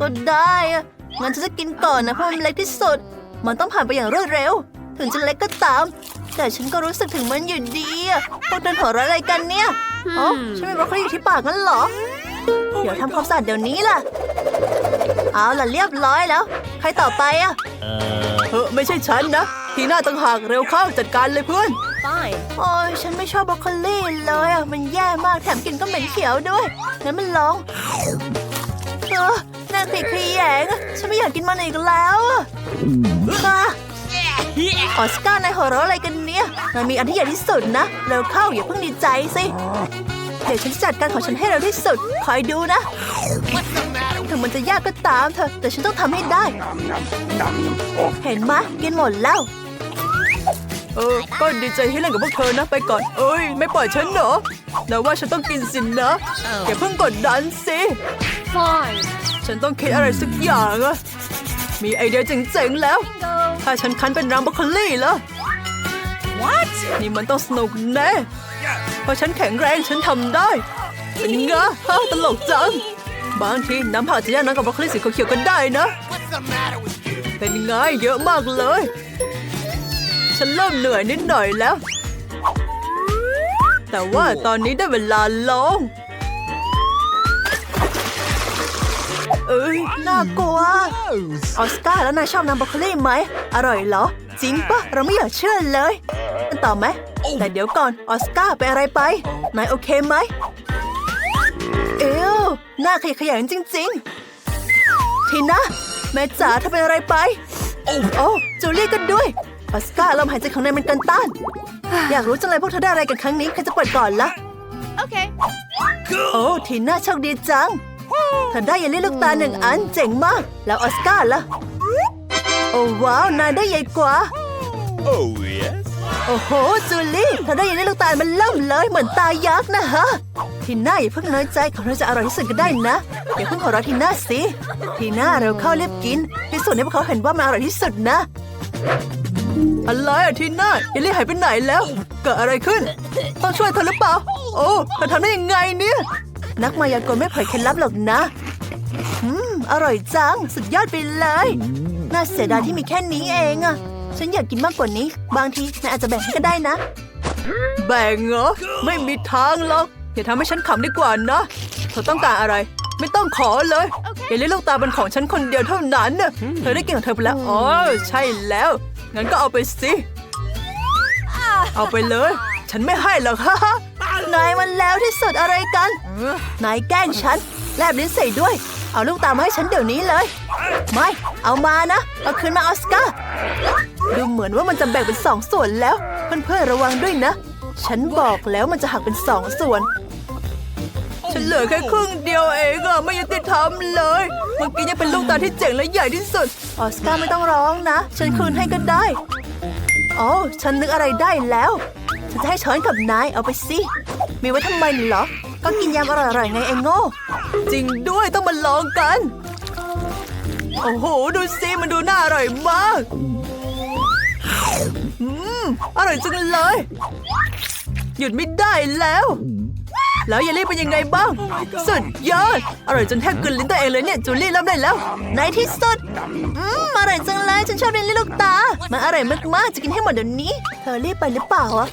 ก็ได้อะงั้นฉันจะกินก่อนนะเพราะมันเล็กที่สุด มันต้องผ่านไปอย่างรวดเร็ว ถึงจะเล็กก็ตาม แต่ฉันก็รู้สึกถึงมันอยู่ดีอะพวกเธอหัวเราะอะไรกันเนี่ยอ๋อฉันมีบรอกโคลีอยู่ที่ปากงั้นเหรอ เดี๋ยวทำความสะอาดเดี๋ยวนี้ล่ะ เอาล่ะเรียบร้อยแล้ว ใครต่อไปอะเออไม่ใช่ฉันนะ ทีหน้าต่างหากเร็วเข้าจัดการเลยเพื่อน Fine. โอ้ยฉันไม่ชอบบรอกโคลีเลยอะมันแย่มากแถมกลินก็เหม็นเขียวด้วย งั้นมันลองเออน่าขลีขลีแยงอะฉันไม่อยากกินมันอีกแล้วอะค่ะออสการ์นายหัวเราะอะไรกันเนี่ยนายมีอันที่ใหญ่ที่สุดนะเร็วเข้าอย่าเพิ่งดีใจสิ เดี๋ยวฉันจะจัดการของฉันให้เร็วที่สุด คอยดูนะถึงมันจะยากก็ตามเถอะแต่ฉันต้องทำให้ได้ เห็นไหมยกินหมดแล้วเออก็ดีใจที่เล่นกับพวกเธอนะ ไปก่อน เอ้ย ไม่ปล่อยฉันเหรอแต่ว่าฉันต้องกินสินนะอย่าเพิ่งกดดันสิ Fine. ฉันต้องคิดอะไรสักอย่างอะมีไอเดียเจ๋งๆแล้ว ถ้าฉันคั้นเป็นน้ำบรอกโคลี่แล้ว What? นี่มันต้องสนุกแน่เพราะฉันแข็งแรงฉันทำได้ เป็นไงฮะตลกจัง บางทีน้ำผักจะย่างน้ำกับบรอกโคลีสีเขียวๆก็ได้นะ เป็นไงเยอะมากเลย ฉันเริ่มเหนื่อยนิดหน่อยแล้ว แต่ว่าตอนนี้ได้เวลาลอง เอ้ยน่ากลัว ออสการ์แล้วนายชอบน้ำบรอกโคลีไหม อร่อยเหรอ จริงปะเราไม่อยากเชื่อเลยกันต่อไหม แต่เดี๋ยวก่อน ออสการ์เป็นอะไรไป นายโอเคไหม เอวหน้าขยะแขยงจริง ๆ ทีนะแม่จ๋าเธอเป็นอะไรไป โอ้จูเลียก็ด้วย ออสการ์ลมหายใจของนายมันเกันต้าน อยากรู้จังเลยพวกเธอได้อะไรกันครั้งนี้ใครจะเปิดก่อนล่ะ Okay. โอ้ทีน่าโชคดีจัง เธอได้เยลลี่ลูกตาหนึ่งอันเจ๋งมาก แล้วออสการ์ล่ะ โอ้ว้าวนายได้ใหญ่กว่า Oh, yes. โอ้โหจูลี่เธอได้เยลลี่ลูกตาลมันเริ่มเลยเหมือนตายักษ์นะฮะ ทีน่าอย่าเพิ่งน้อยใจของเราจะอร่อยที่สุดก็ได้นะอย่าเพิ่งขอร้องทีน่าสิ ทีน่าเราเข้ารีบกินพิสูจน์ให้พวกเขาเห็นว่ามันอร่อยที่สุดนะอะไรอะทีน่าเยลลี่หายไปไหนแล้ว เกิดอะไรขึ้น ต้องช่วยเธอหรือเปล่า โอ้เธอทำได้ยังไงเนี่ย นักมายากลไม่เผยเคล็ดลับหรอกนะอืมอร่อยจัง สุดยอดไปเลย น่าเสียดายที่มีแค่นี้เองอะฉันอยากกินมากกว่านี้ บางทีนายอาจจะแบ่งให้ก็ได้นะ แบ่งเหรอ ไม่มีทางหรอก อย่าทำให้ฉันขำดีกว่านะ เธอต้องการอะไร ไม่ต้องขอเลยเยลลี่ลูกตาเป็นของฉันคนเดียวเท่านั้นน่ะเธอได้กินของเธอไปแล้ว อ๋อ ใช่แล้ว งั้นก็เอาไปสิ เอาไปเลย ฉันไม่ให้หรอกฮ่าฮ่านายมันแล้วที่สุดอะไรกัน นายแกล้งฉัน แลบลิ้นใส่ด้วย เอาลูกตามาให้ฉันเดี๋ยวนี้เลย ไม่ เอามานะ เอาคืนมาออสการ์ ดูเหมือนว่ามันจะแบ่งเป็นสองส่วนแล้ว เพื่อนๆระวังด้วยนะ ฉันบอกแล้วมันจะหักเป็นสองส่วนฉันเหลือแค่ครึ่งเดียวเองอะไม่ยุติธรรมเลย เมื่อกี้ยังเป็นลูกตาที่เจ๋งและใหญ่ที่สุด ออสการ์ไม่ต้องร้องนะ ฉันคืนให้ก็ได้โอ้ฉันนึกอะไรได้แล้ว ฉันจะให้ช้อนกับนายเอาไปสิ มีไว้ทำไมเหรอ ก็กินยำอร่อยๆไงไอ้โง่ จริงด้วยต้องมาลองกัน โอ้โห ดูสิมันดูน่าอร่อยมาก อืม อร่อยจังเลย หยุดไม่ได้แล้ว แล้วเยลลี่เป็นยังไงบ้าง สุดยอด อร่อยจนแทบกลืนลิ้นตัวเองเลยเนี่ยจูลี่รับได้แล้ว ในที่สุด อืมอร่อยจังเลยฉันชอบเรียนลูกตา มันอร่อยมากๆจะกินให้หมดเดี๋ยวนี้ เธอรีบไปหรือเปล่าอะ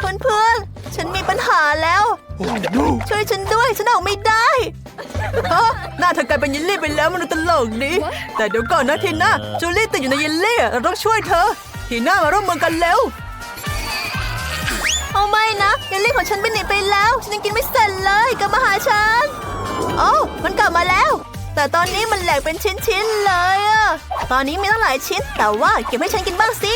เพื่อนๆ ฉันมีปัญหาแล้ว ช่วยฉันด้วย ฉันออกไม่ได้ฮะหน้าเธอกลายเป็นเยลลี่ไปแล้วมันดูตลกดีแต่เดี๋ยวก่อนนะทีน่าจูลี่ติดอยู่ในเยลลี่เราต้องช่วยเธอทีน่ามาร่วมมือกันเร็วเอาไม่ นะเยลลี่ของฉันไปไหนไปแล้ว ฉันยังกินไม่เสร็จเลยกลับมาหาฉัน โอ้มันกลับมาแล้ว แต่ตอนนี้มันแหลกเป็นชิ้นๆเลยอะตอนนี้มีตั้งหลายชิ้น แต่ว่าเก็บให้ฉันกินบ้างสิ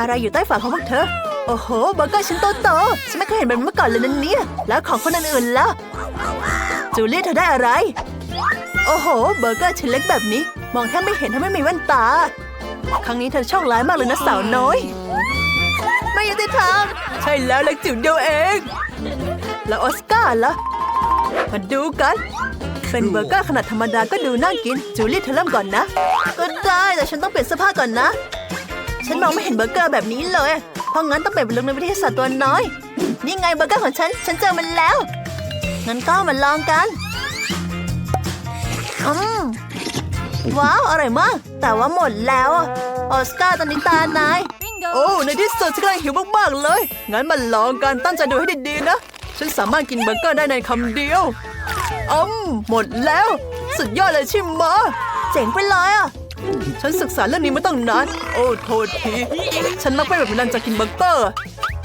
อะไรอยู่ใต้ฝาของพวกเธอ โอ้โหเบอร์เกอร์ชิ้นโตๆฉันไม่เคยเห็นแบบนี้มาก่อนเลยนะเนี่ย แล้วของคนอื่นๆล่ะ จูเลียเธอได้อะไร โอ้โห เบอร์เกอร์ชิ้นเล็กแบบนี้ มองแทบไม่เห็นถ้าไม่มีแว่นตา ครั้งนี้เธอโชคร้ายมากเลยนะสาวน้อย ไม่ยุติธรรมใช่แล้วเล็กจิ๋วเดียวเอง แล้วออสการ์ล่ะ มาดูกัน เป็นเบอร์เกอร์ขนาดธรรมดาก็ดูน่ากิน จูลี่เธอเริ่มก่อนนะ ก็ได้แต่ฉันต้องเปลี่ยนเสื้อผ้าก่อนนะ ฉันมองไม่เห็นเบอร์เกอร์แบบนี้เลย เพราะงั้นต้องเปลี่ยนเป็นลุคในวิทยาศาสตร์ตัวน้อย นี่ไงเบอร์เกอร์ของฉัน ฉันเจอมันแล้ว งั้นก็มาลองกัน อืมว้าว อร่อยมาก แต่ว่าหมดแล้วอะออสการ์ตอนนี้ตานาย Bingo. โอ้ในที่สุดฉันกำลังหิวมากๆเลย งั้นมาลองกันตั้งใจดูให้ดีๆนะ ฉันสามารถกินเบอร์เกอร์ได้ในคำเดียวอืมหมดแล้ว สุดยอดเลยใช่ไหมะเจ๋งไปเลยอะฉันศึกษาเรื่องนี้มาตั้งนาน โอ้โทษที ฉันมักเป็นแบบนั้นจากกินเบอร์เกอร์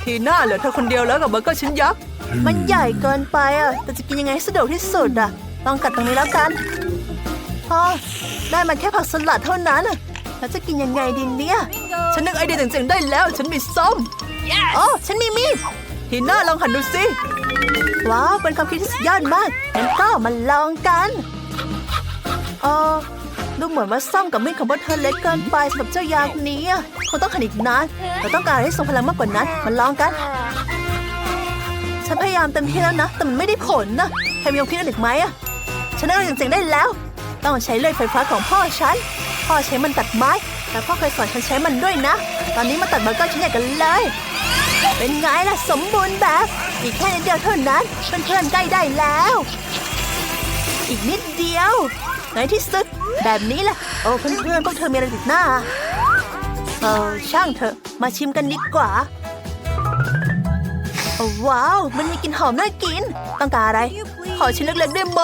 ทีหน้าเหลือเธอคนเดียวแล้วกับเบอร์เกอร์ชิ้นยักษ์ มันใหญ่เกินไปอะ แต่จะกินยังไงให้สะดวกที่สุดอะ ลองกัดตรงนี้แล้วกัน พอได้มาแค่ผักสลัดเท่านั้นอะแล้วจะกินยังไงดีเนี่ย Bingo. ฉันนึกไอเดียเจ๋งๆได้แล้ว ฉันมีส้มโอ้ฉันมีมีดทีหน้าลองหันดูสิ ว้าว เป็นความคิดที่สุดยอดมากงั้นก็มาลองกันเออดูเหมือนว่าซ่อมกับมีดของพวกเธอเล็กเกินไปสำหรับเจ้ายางนี้อะคงต้องขันอีกนานเราต้องการอะไรให้ทรงพลังมากกว่านั้นมาลองกัน ฉันพยายามเต็มที่แล้วนะ แต่มันไม่ได้ผลนะใครมีความคิดอะไรอีกไหมอะฉันนึกอะไรเจ๋งๆได้แล้ว ต้องใช้เลื่อยไฟฟ้าของพ่อฉัน พ่อใช้มันตัดไม้ แต่พ่อเคยสอนฉันใช้มันด้วยนะ ตอนนี้มาตัดเบอร์เกอร์ชิ้นใหญ่กันเลย เป็นไงล่ะสมบูรณ์แบบ อีกแค่นิดเดียวเท่านั้นเพื่อนๆใกล้ได้แล้ว อีกนิดเดียวในที่สุดแบบนี้แหละ โอ้เพื่อนๆพวกเธอมีอะไรติดหน้า เออช่างเถอะ มาชิมกันดีกว่าว้าว มันมีกลิ่นหอมน่ากิน ต้องการอะไร ขอชิ้นเล็กๆได้ไหม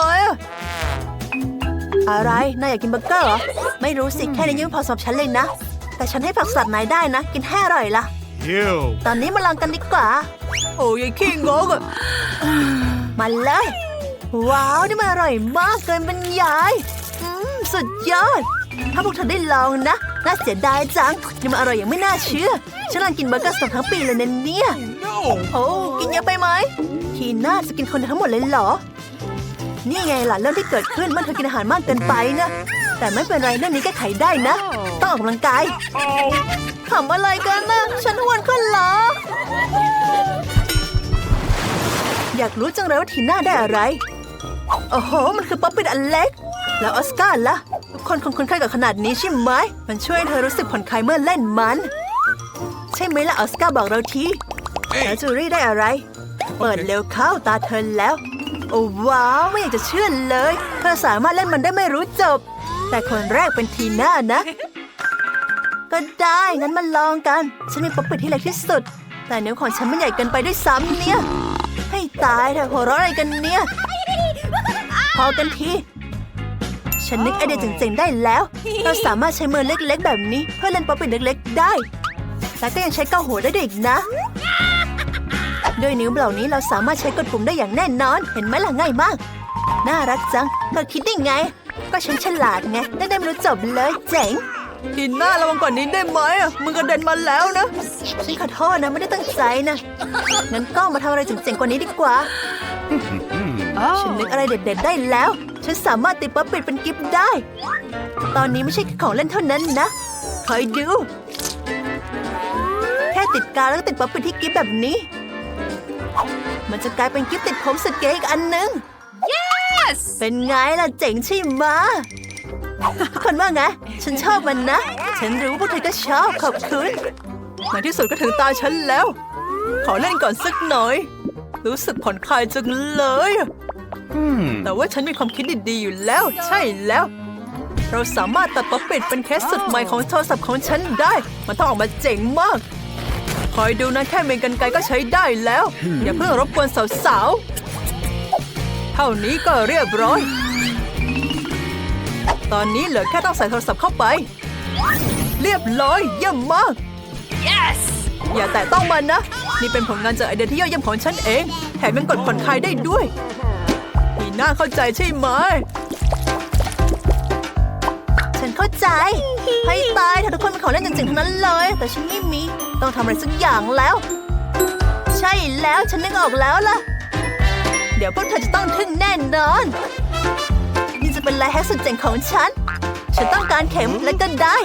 อะอะไร นายอยากกินเบอร์เกอร์เหรอ ไม่รู้สิ แค่นี้ยังไม่พอสำหรับฉันเลยนะ แต่ฉันให้ผักสลัดนายได้นะ กินให้อร่อยละ Ew. ตอนนี้มาลองกันดีกว่า โอ้ยายขี้งกอะมาเลย ว้าว นี่มันอร่อยมากเกินบรรยายอืมสุดยอด ถ้าพวกเธอได้ลองนะ น่าเสียดายจัง นี่มันอร่อยอย่างไม่น่าเชื่อ ฉันกำลังกินเบอร์เกอร์สดทั้งปีเลยนะเนี่ย No. โอ้ กินเยอะไปไหม ทีน่าจะกินคนเดียวทั้งหมดเลยเหรอ นี่ไงล่ะเรื่องที่เกิดขึ้นเมื่อเธอกินอาหารมากเกินไปนะ แต่ไม่เป็นไรเรื่องนี้แก้ไขได้นะ ต้องออกกำลังกายทำอะไรกันนะฉันอ้วนขึ้นเหรอ อยากรู้จังเลยว่าทีน่าได้อะไร โอ้โห มันคือป๊อปปี้อันเล็ก แล้วออสการ์ล่ะทุกคนคงคุ้นเคยกับขนาดนี้ใช่ไหม มันช่วยให้เธอรู้สึกผ่อนคลายเมื่อเล่นมัน ใช่ไหมล่ะออสการ์บอกเราทีแล้วจูรี่ได้อะไร เปิดเร็วเข้าตาเธอแล้วโอ้ว้าว ไม่อยากจะเชื่อเลย เธอสามารถเล่นมันได้ไม่รู้จบ แต่คนแรกเป็นทีน่านะ ก็ได้ งั้นมาลองกัน ฉันมีป๊อปปี้ที่เล็กที่สุด แต่นิ้วของฉันมันใหญ่เกินไปด้วยซ้ำเนี่ย ให้ตายเถอะหัวเราะอะไรกันเนี่ย พอกันทีฉันนึกไอเดียเจ๋งๆได้แล้ว เราสามารถใช้มือเล็กๆ แบบนี้ เพื่อเล่นป๊อปปี้เล็กๆ ได้ และก็ยังใช้เก้าหัวได้ด้วยอีกนะ ด้วยนิ้วเหล่านี้เราสามารถใช้กดปุ่มได้อย่างแน่นอน เห็นไหมล่ะง่ายมาก น่ารักจังเธอคิดได้ไง ก็ฉันฉลาดไงได้ได้ไม่รู้จบเลย เจ๋งทีหน้าระวังกว่านี้ได้ไหมอะมึงกระเด็นมาแล้วนะฉันขอโทษนะไม่ได้ตั้งใจนะงั้นก็มาทำอะไรเจ๋งๆกว่านี้ดีกว่าฉันนึกอะไรเด็ดๆได้แล้ว ฉันสามารถติดป๊อปปิดเป็นกิฟต์ได้ ตอนนี้ไม่ใช่แค่ของเล่นเท่านั้นนะคอยดู แค่ติดกาวแล้วก็ติดป๊อปปิดที่กิฟต์แบบนี้ มันจะกลายเป็นกิฟต์ติดผมสุดเก๋อีกอันหนึง Yes. เป็นไงล่ะเจ๋งใช่ไหมะทุกคนว่าไง ฉันชอบมันนะ ฉันรู้พวกเธอก็ชอบขอบคุณในที่สุดก็ถึงตาฉันแล้ว ขอเล่นก่อนสักหน่อย รู้สึกผ่อนคลายจังเลยอะ Hmm. แต่ว่าฉันมีความคิดดีๆอยู่แล้ว ใช่แล้ว เราสามารถตัดป๊อปปิดเป็นเคสสุดใหม่ของโทรศัพท์ของฉันได้ มันต้องออกมาเจ๋งมาก คอยดูนะแค่เมนกันไกลก็ใช้ได้แล้ว อย่าเพิ่งรบกวนสาวๆ เท่านี้ก็เรียบร้อย ตอนนี้เหลือแค่ต้องใส่โทรศัพท์เข้าไป เรียบร้อยเยี่ยมมาก Yes. อย่าแตะต้องมันนะ นี่เป็นผลงานจากไอเดียที่ยอดเยี่ยมของฉันเอง แถมยังกดผ่อนคลายได้ด้วย มีน่าเข้าใจใช่ไหม ฉันเข้าใจ ให้ตายเธอทุกคนเป็นของเล่นจริงๆทั้งนั้นเลย แต่ฉันไม่มี ต้องทำอะไรสักอย่างแล้ว ใช่แล้วฉันนึกออกแล้วล่ะ เดี๋ยวพวกเธอจะต้องทึ่งแน่นอน นี่จะเป็นไลฟ์แฮกสุดเจ๋งของฉัน ฉันต้องการเข็มและก็ได้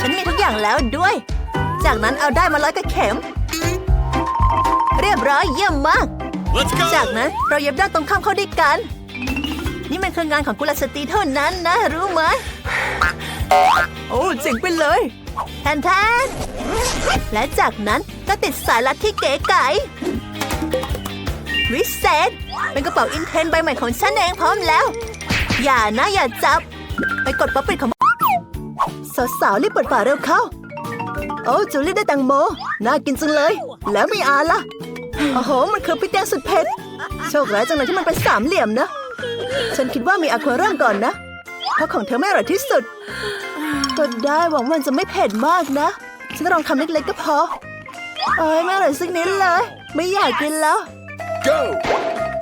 ฉันมีทุกอย่างแล้วด้วย จากนั้นเอาได้มาร้อยกับเข็ม เรียบร้อยเยี่ยมมาก Let's go. จากนั้นเราเย็บด้านตรงข้ามเข้าด้วยกัน นี่มันคืองานของกุลสตรีเท่านั้นนะ รู้ไหม โอ้เจ๋งไปเลยแทนแทนและจากนั้นก็ติดสายรัดที่เก๋ไก๋วิเศษเป็นกระเป๋าอินเทนใบใหม่ของฉันเองพร้อมแล้ว อย่านะอย่าจับ ไปกดป๊อปปิดของสาวๆรีบเปิดฝาเร็วเข้า โอ้จูลี่ได้แตงโม น่ากินจังเลย แล้วมีอาล่ะ โอ้โห มันคือพริกแกงสุดเผ็ด โชคร้ายจังเลยที่มันเป็นสามเหลี่ยมนะ ฉันคิดว่ามีอาควาเริ่มก่อนนะเพราะของเธอไม่อร่อยที่สุด ก็ได้หวังว่ามันจะไม่เผ็ดมากนะ ฉันจะลองทำเล็กๆก็พอเอ้ยไม่อร่อยสักนิดเลย ไม่อยากกินแล้ว Go!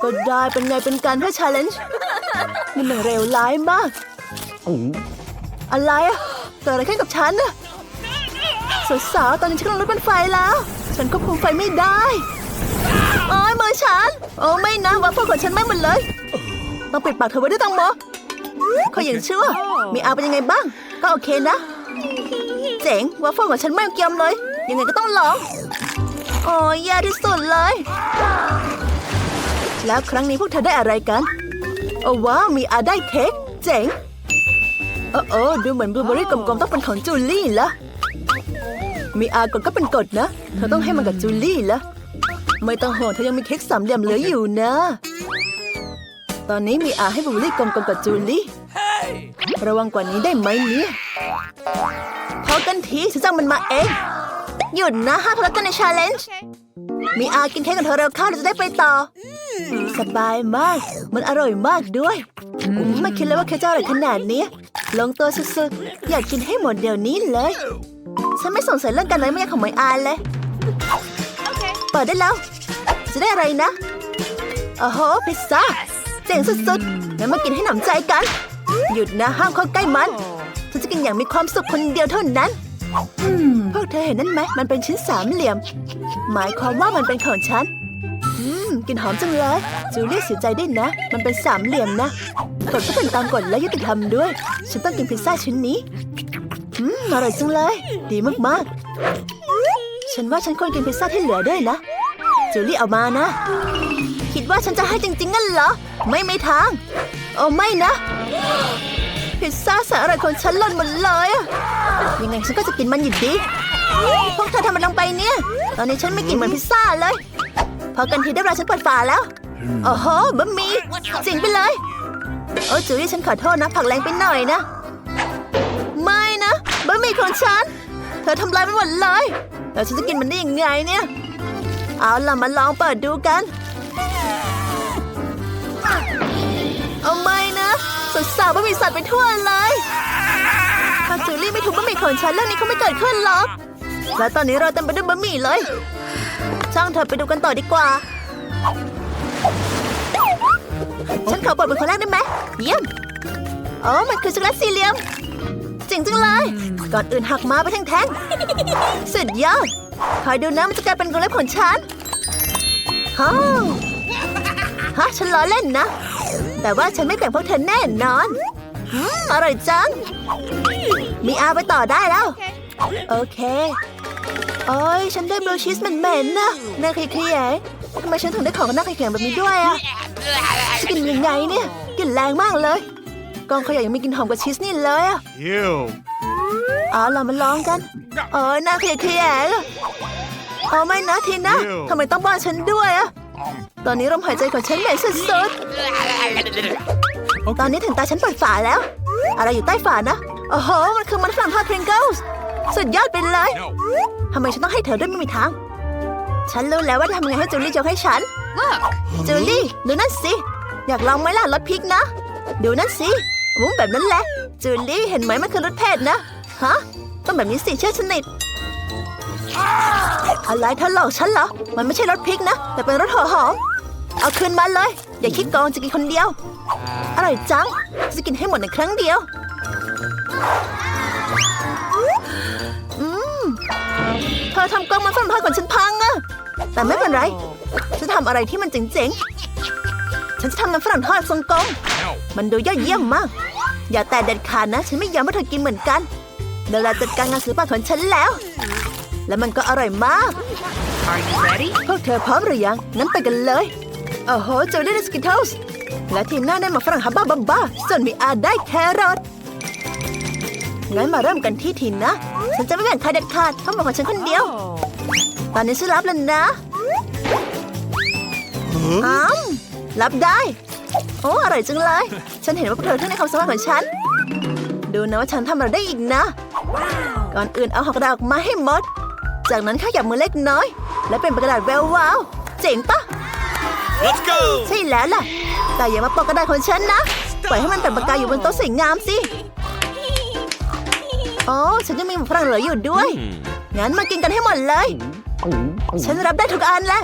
ก็ได้เป็นไงเป็นการเพื่อชาเลนจ์นี่มันเร็วร้ายมาก อะไรอะเกิดอะไรขึ้นกับฉันอะสาวๆตอนนี้ฉันกำลังรถเป็นไฟแล้ว ฉันควบคุมไฟไม่ได้โอ้ยมือฉัน โอ้ไม่นะวัฟเฟิลของฉันไม่หมดเลย ต้องปิดปากเธอไว้ด้วยตังโมเขาอย่างเชั่วมีอาเป็นยังไงบ้าง ก็โอเคนะ เจ๋งวัฟเฟิลของฉันไม่เกียมเลย ยังไงก็ต้องลอง โอ้ยแย่ที่สุดเลย แล้วครั้งนี้พวกเธอได้อะไรกัน โอ้ว้าว มีอาได้เค้ก เจ๋งโอ้โอ้ดูเหมือนบลูเบอร์รี่กลมๆต้องเป็นของจูลี่ละมีอากดก็เป็นกฎนะ เธอต้องให้มันกับจูลี่ละไม่ต้องห่วงเธอยังมีเค้กสามเหลี่ยมเหลืออยู่นะ ตอนนี้มีอาให้บลูเบอร์รี่กลมๆกับจูลี่ระวังกว่านี้ได้ไหมเนี่ยพอกันทีฉันจ้างมันมาเอง หยุดนะห้ามทะเลาะกันในชาเลนจ์มีอากินเค้กกับเธอเร็วเข้าเราจะได้ไปต่ออสบายมาก มันอร่อยมากด้วยไม่คิดเลยว่าเค้กจะอร่อยขนาดนี้ ลงตัวสุดๆ อยากกินให้หมดเดี๋ยวนี้เลย ฉันไม่สงสัยเรื่องการเลยไม่ยากของหมายอานเลยเปิดได้แล้ว จะได้อะไรนะโอ้โหพิซซ่าเจ๋งสุดๆงั้นมากินให้หนำใจกัน หยุดนะห้ามเข้าใกล้มันฉันจะกินอย่างมีความสุขคนเดียวเท่านั้นพวกเธอเห็นนั่นไหมมันเป็นชิ้นสามเหลี่ยม หมายความว่ามันเป็นของฉันอืมกินหอมจังเลย จูเลียเสียใจด้วยนะ มันเป็นสามเหลี่ยมนะกฎก็เป็นตามกฎและยุติธรรมด้วย ฉันต้องกินพิซซ่าชิ้นนี้อืมอร่อยจังเลย ดีมากๆ ฉันว่าฉันควรกินพิซซ่าที่เหลือด้วยนะ จูเลี่เอามานะ คิดว่าฉันจะให้จริงๆงั้นเหรอ ไม่ไม่ทางโอ้ไม่นะ พิซซ่าแสนอร่อยของฉันหล่นหมดเลยยังไงฉันก็จะกินมันอยู่ดี พวกเธอทำมันลงไปเนี่ย ตอนนี้ฉันไม่กินเหมือนพิซซ่าเลย พอกันทีได้เวลาฉันเปิดฝาแล้วโอ้โหบะหมี่จริงไปเลย โอ้จุ๋ยฉันขอโทษนะผักแรงไปหน่อยนะ ไม่นะบะหมี่ของฉัน เธอทำลายมันหมดเลย แล้วฉันจะกินมันได้ยังไงเนี่ย เอาล่ะมาลองเปิดดูกัน สัตว์ไปทั่วเลยถ้าจูลี่ไม่ถูกบะหมี่ของฉันเรื่องนี้คงไม่เกิดขึ้นหรอก และตอนนี้เราเต็มไปด้วยบะหมี่เลย ช่างเธอไปดูกันต่อดีกว่า ฉันขอเปิดเป็นคนแรกได้ไหมเยี่ยมโอ้มันคือช็อกโกแลตสี่เหลี่ยมเจ๋งจังเลย ก่อนอื่นหักมาไปแท่งๆสุดยอดคอยดูนะมันจะกลายเป็นกลเล็บของฉันฮ่าฮะฉันล้อเล่นนะ แต่ว่าฉันไม่แบ่งพวกเธอแน่นอน อืมอร่อยจัง มีอาไปต่อได้แล้ว โอเค โอ้ยฉันได้บลูชีสเหม็นๆนะน่าเครียดทำไมฉันถึงได้ของกับหน้าแข็งๆแบบนี้ด้วยอะจะกินยังไงเนี่ยกลิ่นแรงมากเลย กองขยะยังมีกลิ่นหอมกว่าชีสนี่เลยอะ Ew. เอาล่ะมาลองกันโอ้ยน่าเครียดเครียดเอาไม่นะทีนะทำไมต้องบ้านฉันด้วยอะตอนนี้ลมหายใจของฉันเหม็นสุดๆ ตอนนี้ถึงตาฉันเปิดฝาแล้ว อะไรอยู่ใต้ฝานะ โอ้โห มันคือมันฝรั่งทอดพริงเกิลส์สุดยอดไปเลย ทำไมฉันต้องให้เธอด้วยไม่มีทาง ฉันรู้แล้วว่าจะทำยังไงให้จูลี่ยกให้ฉัน Look. จูลี่ดูนั่นสิ อยากลองไหมล่ะรสพริกนะ ดูนั่นสิวุ้งแบบนั้นแหละ จูลี่เห็นไหมมันคือรสเผ็ดนะ ฮะ ต้องแบบนี้สิเชื่อสนิทอะไรเธอหลอกฉันเหรอ มันไม่ใช่รสพริกนะ แต่เป็นรสหัวหอม เอาคืนมาเลย อย่าคิดโกงจะกินคนเดียว อร่อยจัง จะกินให้หมดในครั้งเดียว อืมเธอทำกล้องมันฝรั่งทอดของฉันพังอะแต่ไม่เป็นไรจะทำอะไรที่มันเจ๋งๆ ฉันจะทำมันฝรั่งทอดทรงกลมมันดูยอดเยี่ยมมาก อย่าแต่เด็ดขาดนะ ฉันไม่ยอมให้เธอกินเหมือนกันเดี๋ยวเราจัดการงานศิลปะของฉันแล้ว และมันก็อร่อยมาก Are you ready? พวกเธอพร้อมหรือยังงั้นไปกันเลย โอ้โหเจอได้สกิทเทิลส์และทีมหน้าได้มาฝรั่งฮับบ้าบัมบ้าส่วนมีอาได้แครอทงั้นมาเริ่มกันที่ทีมนะ ฉันจะไม่แบ่งใครเด็ดขาดต้องเป็นของฉันคนเดียว ตอนนี้ฉันรับแล้วนะอ้ามรับได้ โอ้อร่อยจังเลย ฉันเห็นว่าพวกเธอทึ่งในความสามารถของฉัน ดูนะว่าฉันทำอะไรได้อีกนะ ก่อนอื่นเอาหอกกระดาษออกมาให้หมด จากนั้นขยับมือเล็กน้อย และเป็นกระดาษแวววาว เจ๋งปะ Let's go! ใช่แล้วล่ะ แต่อย่ามาปอกกระดาษของฉันนะ ปล่อยให้มันเป็นปากกาอยู่บนโต๊ะสวยงามสิ โอ้ฉันยังมีหมูฝรั่งเหลืออยู่ด้วย งั้นมากินกันให้หมดเลย ฉันรับได้ทุกอันแหละ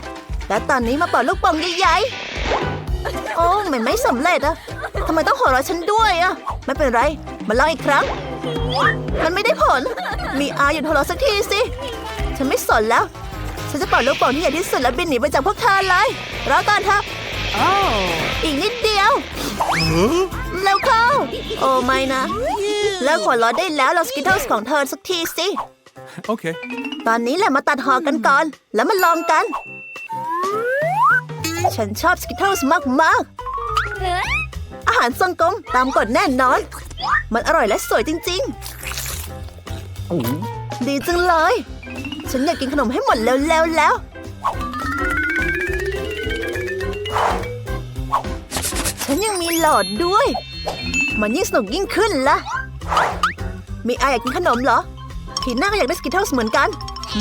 และตอนนี้มาเป่าลูกโป่งใหญ่ๆ โอ้มันไม่สำเร็จอะทำไมต้องหัวเราะฉันด้วยอะไม่เป็นไร มาลองอีกครั้ง มันไม่ได้ผล มีอาหยุดหัวเราะสักทีสิ ฉันไม่สนแล้ว ฉันจะเป่าลูกโป่งที่ใหญ่ที่สุดและบินหนีไปจากพวกเธอเลยรอก่อนเถอะ Oh. อีกนิดเดียวแล้วเข้า โอ้ไม่นะ แล้วหัวเราะได้แล้วเราสกิทเทิลของเธอสักทีสิ Okay. ตอนนี้แหละมาตัดหอกันก่อน แล้วมาลองกัน ฉันชอบสกิทเทิลมากมากๆ อาหารทรงกลมตามกฎแน่นอน มันอร่อยและสวยจริง ๆ ดีจังเลย ฉันอยากกินขนมให้หมดแล้วแล้วแล้ว ฉันยังมีหลอดด้วย มันยิ่งสนุกยิ่งขึ้นละมีอาอยากกินขนมเหรอทีน่าก็อยากได้สกิทเทิลเหมือนกัน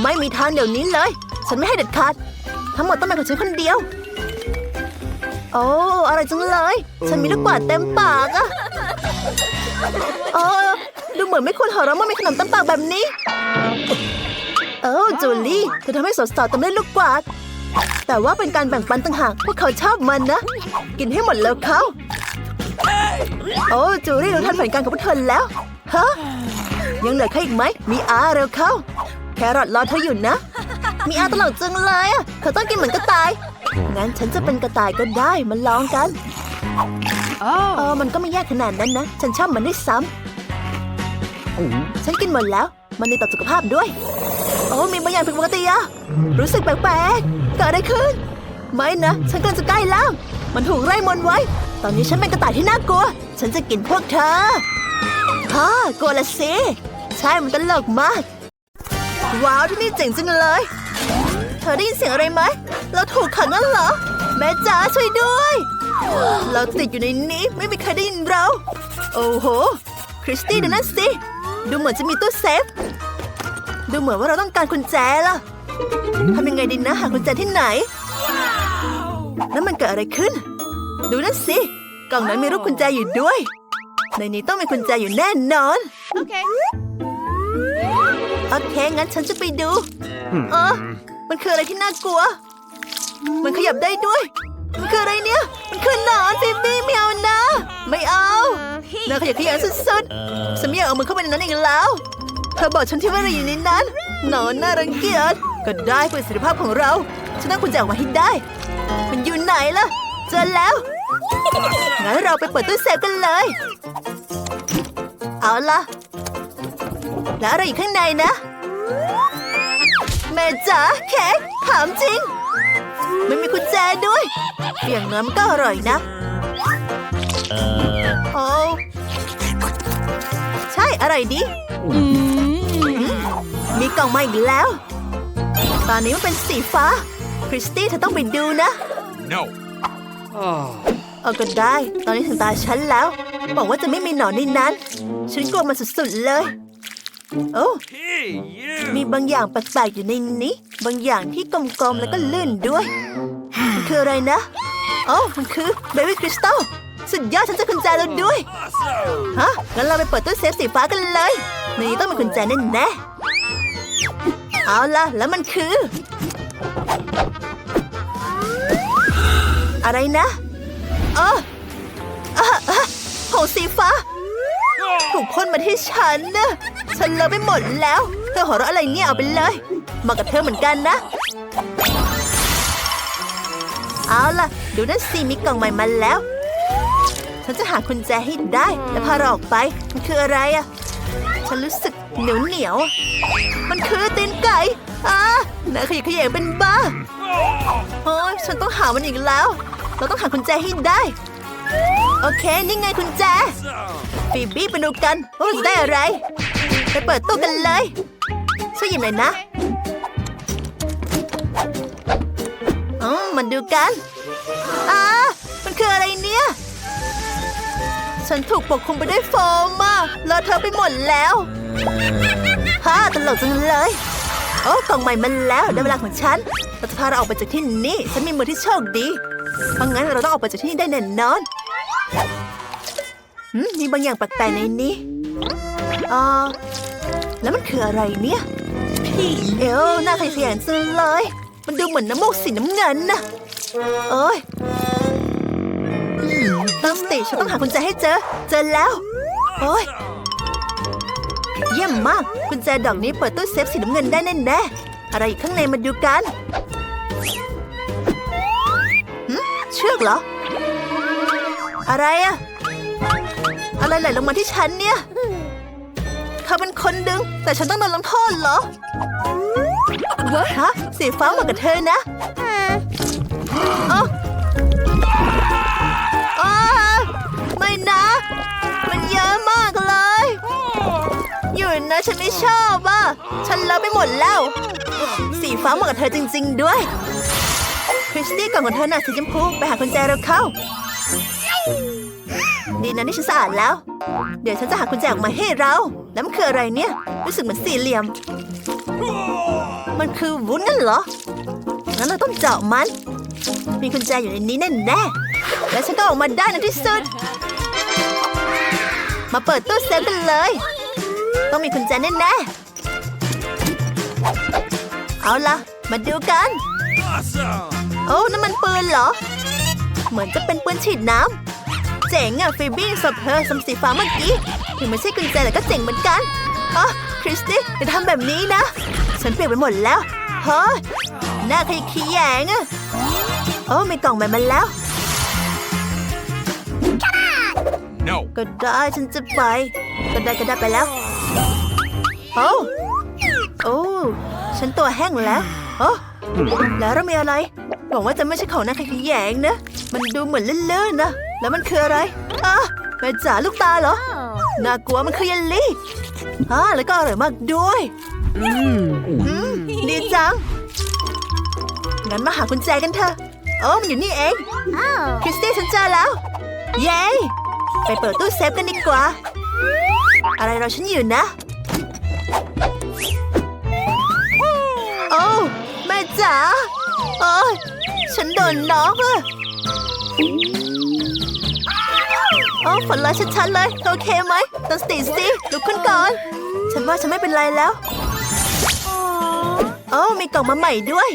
ไม่มีทางเดี๋ยวนี้เลย ฉันไม่ให้เด็ดขาด ทั้งหมดต้องเป็นของฉันคนเดียว โอ้อะไรจังเลย ฉันมีลูกกวาดเต็มปากอะโอ้ดูเหมือนไม่ควรหัวเราะเมื่อมีขนมเต็มปากแบบนี้ โอ้จูลี่เธอทำให้สาวๆเต็มด้วยลูกกวาด แต่ว่าเป็นการแบ่งปันต่างหากพวกเขาชอบมันนะ กินให้หมดแล้วเขาโอ้จูลี่รู้ทันแผนการของพวกเธอแล้วฮะยังเหลือใครอีกไหมมีอาเร็วเข้า แครอทรอเธออยู่นะ มีอาตลอดจังเลยอะเธอต้องกินเหมือนกระต่ายงั้นฉันจะเป็นกระต่ายก็ได้มาลองกันเอ Oh. อมันก็ไม่ยากขนาดนั้นนะ ฉันชอบมันด้วยซ้ำฉันกินหมดแล้ว มันดีต่อสุขภาพด้วย โอ้มีบางอย่างผิดปกติอะรู้สึกแปลกๆเกิดอะไรขึ้น ไม่นะ ฉันกำลังจะใกล้แล้ว มันถูกไล่มนไว้ ตอนนี้ฉันเป็นกระต่ายที่น่ากลัว ฉันจะกินพวกเธอฮ่ากลัวละสิ ใช่ มันตลกมาก ว้าว ที่นี่เจ๋งจังเลย เธอได้ยินเสียงอะไรไหม เราถูกขังนั่นเหรอ แม่จ๋าช่วยด้วย เราติดอยู่ในนี้ไม่มีใครได้ยินเรา โอ้โห คริสตี้ดูนั่นสิ ดูเหมือนจะมีตู้เซฟ ดูเหมือนว่าเราต้องการกุญแจล่ะทำยังไงดีนะ หากุญแจที่ไหน แล้วมันเกิดอะไรขึ้น ดูนั่นสิ กล่องนั้นมีรูปกุญแจอยู่ด้วย ในนี้ต้องมีกุญแจอยู่แน่นอน Okay. โอเค งั้นฉันจะไปดูเออมันคืออะไรที่น่ากลัว มันขยับได้ด้วย มันคืออะไรเนี่ย มันคือหนอนฟิบบี้ไม่เอานะ ไม่เอาน่าขยับขยงสุดๆฉันไม่อยากเอามือเข้าไปในนั้นอีกแล้ว เธอบอกฉันที่ว่าเราอยู่ในนั้นหนอนน่ารังเกียจก็ได้เพื่อประสิทธิภาพของเราฉันต้องคุณจะออกมาให้ได้ มันอยู่ไหนล่ะ เจอแล้วงั้นเราไปเปิดตู้เซฟกันเลย เอาล่ะ แล้วอะไรอยู่ข้างในนะ แม่จ๋าเค้กถามจริงไม่มีกุญแจด้วยอย่างน้อยมันก็อร่อยนะโอ้ใช่อร่อยดีมี กล่องมาอีกแล้ว ตอนนี้มันเป็นสีฟ้า คริสตี้เธอต้องไปดูนะ No. เอาก็ได้ ตอนนี้ถึงตาฉันแล้ว บอกว่าจะไม่มีหนอนในนั้น ฉันกลัวมันสุดๆเลย โอ้ Hey, you. มีบางอย่างแปลกๆอยู่ในนี้ บางอย่างที่กลมๆแล้วก็ลื่นด้วย มันคืออะไรนะ โอ้มันคือเบบี้คริสตัลสุดยอดฉันเจะกุญแจแล้วด้วย ฮะ งั้นเราไปเปิดตู้เซฟสีฟ้ากันเลย ในนี้ต้องมีกุญแจแน่แน่ๆ เอาละแล้วมันคือ อะไรนะเอออะอะผงสีฟ้า ถูกพ่นมาที่ฉันนะฉันเลอะไปหมดแล้ว เธอหัวเราะอะไรเนี่ย เอาไปเลย มากับเธอเหมือนกันนะ เอาล่ะ ดูนั่นสิมีกล่องใหม่มาแล้ว ฉันจะหากุญแจให้ได้ และพาเราออกไป มันคืออะไรอะ ฉันรู้สึกเหนียวเหนียวมันคือตีนไก่อ่าน่าขยะแขยงเป็นบ้าโอ้ยฉันต้องหามันอีกแล้ว เราต้องหากุญแจให้ได้ โอเค นี่ไงกุญแจฟีบี้ไปดูกันว่าจะได้อะไร ไปเปิดตู้กันเลย ช่วยหยิบหน่อยนะอืมมันดูกันอ่ามันคืออะไรเนี่ย ฉันถูกปกคลุมไปด้วยโฟมอะเลอะเทอะไปหมดแล้วฮ่าตลกจังเลย โอ้กล่องใหม่มันแล้วได้เวลาของฉันเราจะพาเราออกไปจากที่นี่ฉันมีมือที่โชคดีเพราะงั้นเราต้องออกไปจากที่นี่ได้แน่นอนหืมมีบางอย่างแปลกๆในนี้อ่าแล้วมันคืออะไรเนี่ยพี่เอวหน้าขยงจังเลย มันดูเหมือนน้ำมูกสีน้ำเงินนะเอ้ย ตั้งติฉันต้องหากุญแจให้เจอ เจอแล้ว โอ้ยเยี่ยมมากกุญแจดอกนี้เปิดตู้เซฟสีน้ำเงินได้แน่แน่อะไรอยู่ข้างในมาดูกันเชือกเหรอ อะไรอะอะไรไหลลงมาที่ฉันเนี่ยเขาเป็นคนดึง แต่ฉันต้องโดนลงโทษเหรอวะฮะสีฟ้าเหมือนกับเธอนะ ฉันไม่ชอบอะ ฉันเลอะไปหมดแล้ว สีฟ้าเหมาะกับเธอจริง ๆ ด้วย คริสตี้กล่องของเธอน่ะสีชมพูไปหากุญแจเราเข้า ดีนะที่ฉันสะอาดแล้ว เดี๋ยวฉันจะหากุญแจออกมาให้เรา แล้วมันคืออะไรเนี่ย รู้สึกเหมือนสี่เหลี่ยม มันคือวุ้นนั่นเหรอ งั้นเราต้องเจาะมัน มีกุญแจอยู่ในนี้แน่แน่และฉันก็ออกมาได้ในที่สุด มาเปิดตู้เซฟกันเลย ต้องมีกุญแจแน่ๆเอาล่ะ มาดูกัน Awesome. โอ้นั่นมันปืนเหรอ เหมือนจะเป็นปืนฉีดน้ำเจ๋งอะฟีบี้สบเธอสมสีฟ้าเมื่อกี้ ถึงไม่ใช่กุญแจแต่ก็เจ๋งเหมือนกันอ๋อคริสตี้อย่าทำแบบนี้นะ ฉันเปียกไปหมดแล้วเฮ้ยหน้าขยขี้แยงอะโอ้มีกล่องใหม่มาแล้ว No. ก็ได้ฉันจะไป ก็ได้ก็ได้ไปแล้ว โอ้โอ้ฉันตัวแห้งแล้วโอ้แล้วเรามีอะไรหวังว่าจะไม่ใช่ของนักขยงนะ มันดูเหมือนเลื่อนๆนะ แล้วมันคืออะไรอะแม่จ๋าลูกตาเหรอ น่ากลัวมันคือเยลลี่อ่าแล้วก็อร่อยมากด้วยอืมดีจัง งั้นมาหากุญแจกันเถอะโอ้มันอยู่นี่เองคริสตี้ฉันเจอแล้ว เย้ ไปเปิดตู้เซฟกันดีกว่า อะไรเราฉันอยู่นะ แม่จ๋าโอ้ยฉันโดนน็อกอะโอ้ฝันร้ายชัดๆเลย โอเคไหมตั้งสติสิลุกขึ้นก่อน ฉันว่าฉันไม่เป็นไรแล้วโอ้มีกล่องมาใหม่ด้วย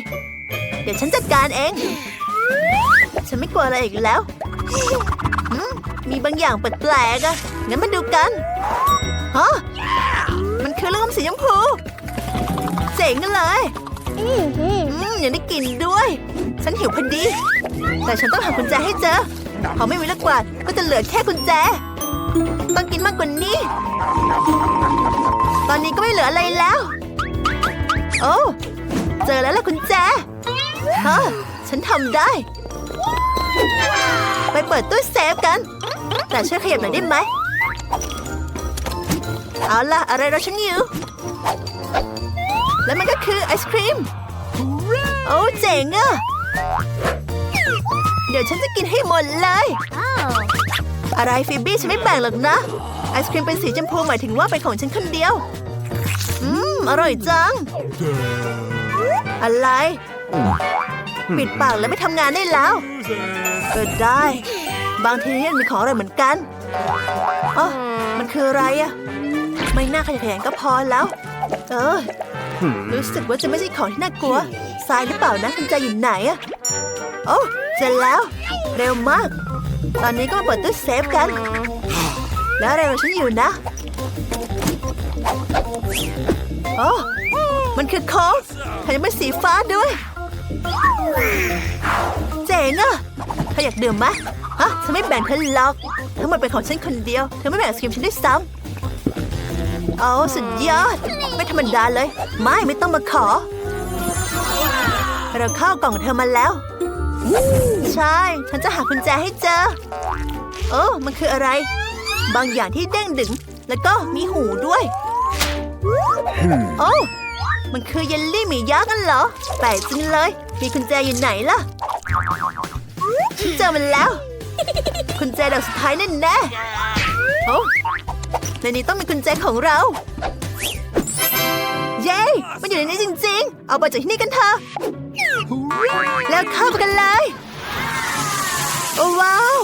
เดี๋ยวฉันจัดการเอง ฉันไม่กลัวอะไรอีกแล้ว มีบางอย่างแปลกๆอะงั้นมาดูกันฮะมันคือลูกอมสีชมพู เจ๋งเลย ยังได้กินด้วย ฉันหิวพอดี แต่ฉันต้องหากุญแจให้เจอพอไม่มีลูกกวาดก็จะเหลือแค่กุญแจ ต้องกินมากกว่านี้ ตอนนี้ก็ไม่เหลืออะไรแล้ว โอ้เจอแล้วล่ะกุญแจฮะฉันทำได้ ไปเปิดตู้เซฟกัน แต่ช่วยขยับหน่อยได้ไหม เอาล่ะ อะไรเราฉันอยู่ แล้วมันก็คือไอศครีม โอ้เจ๋งอะเดี๋ยวฉันจะกินให้หมดเลย อะไรฟิบบี้ฉันไม่แบ่งหรอกนะ ไอศครีมเป็นสีชมพูหมายถึงว่าเป็นของฉันคนเดียว อืม อร่อยจัง อะไร ปิดปากแล้วไม่ทำงานได้แล้วก็ได้ บางทีมันมีของอะไรเหมือนกันอ๋อมันคืออะไรอะไม่น่าขยะแขยงก็พอแล้ว เออ รู้สึกว่าจะไม่ใช่ของที่น่ากลัวทรายหรือเปล่านะคุณใจอยู่ไหนอะโอ้เจอแล้ว เร็วมาก ตอนนี้ก็มาเปิดตู้เซฟกัน แล้วอะไรเราฉันอยู่นะโอ้มันคือโค้กแถมยังเป็นสีฟ้าด้วย เจ๋งอะเธออยากดื่มไหมฮะฉันไม่แบ่งเธอหรอก ทั้งหมดเป็นของฉันคนเดียว เธอไม่แบ่งไอศครีมฉันด้วยซ้ำ เอาสุดยอด ไม่ธรรมดาเลย ไม่ไม่ต้องมาขอ เราเข้ากล่องเธอมาแล้ว ใช่ ฉันจะหากุญแจให้เจอ โอ้มันคืออะไร บางอย่างที่เด้งดึง แล้วก็มีหูด้วย โอ้มันคือเยลลี่หมียักษ์กันเหรอ แปลกจริงเลย มีกุญแจอยู่ไหนล่ะ ฉันเจอมันแล้ว กุญแจดอกสุดท้ายแน่แน่โอ้ ในนี้ต้องมีกุญแจของเรา เย้ มันอยู่ในนี้จริง ๆ เอาไปจากที่นี่กันเถอะ แล้วเข้าไปกันเลย โอ้ว้าว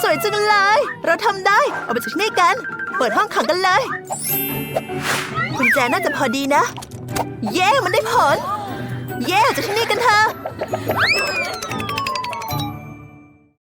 สวยจังเลย เราทำได้ เอาไปจากที่นี่กัน เปิดห้องขังกันเลย กุญแจน่าจะพอดีนะ เย้ มันได้ผล เย้จากที่นี่กันเถอะ